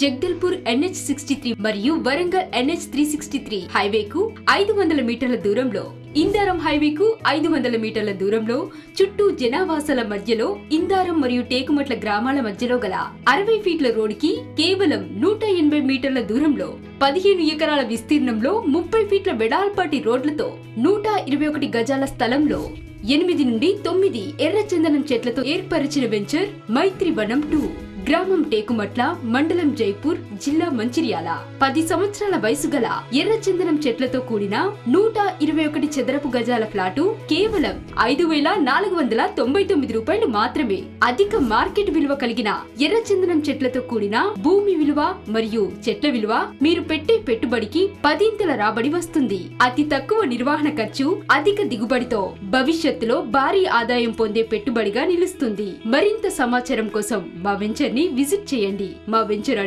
Jagdalpur NH sixty three మరియు Warangal NH three sixty three హైవేకు ఐదు వందల మీటర్ల దూరంలో ఇందారం హైవేకు ఐదు వందల మీటర్ల దూరంలో చుట్టూ జనావాసాల మధ్యలో ఇందారం మరియు టేకుమట్ల గ్రామాల మధ్యలో గల అరవై ఫీట్ల రోడ్డుకి కేవలం నూట ఎనభై మీటర్ల దూరంలో పదిహేను ఎకరాల విస్తీర్ణంలో ముప్పై ఫీట్ల వెడాల్పాటి రోడ్లతో నూట ఇరవై ఒకటి గజాల స్థలంలో ఎనిమిది నుండి తొమ్మిది ఎర్రచందనం చెట్లతో ఏర్పరిచిన వెంచర్ మైత్రివనం టూ. గ్రామం టేకుమట్ల మండలం జైపూర్ జిల్లా మంచిర్యాల. పది సంవత్సరాల వయసు గల ఎర్రచందనం చెట్లతో కూడిన నూట ఇరవై ఒకటి చదరపు గజాల ఫ్లాటు కేవలం ఐదు వేల నాలుగు వందల తొంభై తొమ్మిది రూపాయలు మాత్రమే. అధిక మార్కెట్ విలువ కలిగిన ఎర్రచందనం చెట్లతో కూడిన భూమి విలువ మరియు చెట్ల విలువ మీరు పెట్టే పెట్టుబడికి పదింతల రాబడి వస్తుంది. అతి తక్కువ నిర్వహణ ఖర్చు అధిక దిగుబడితో భవిష్యత్ భవిష్యత్తులో భారీ ఆదాయం పొందే పెట్టుబడిగా నిలుస్తుంది. మరింత సమాచారం కోసం మా వెంచర్ని విజిట్ చేయండి. మా వెంచర్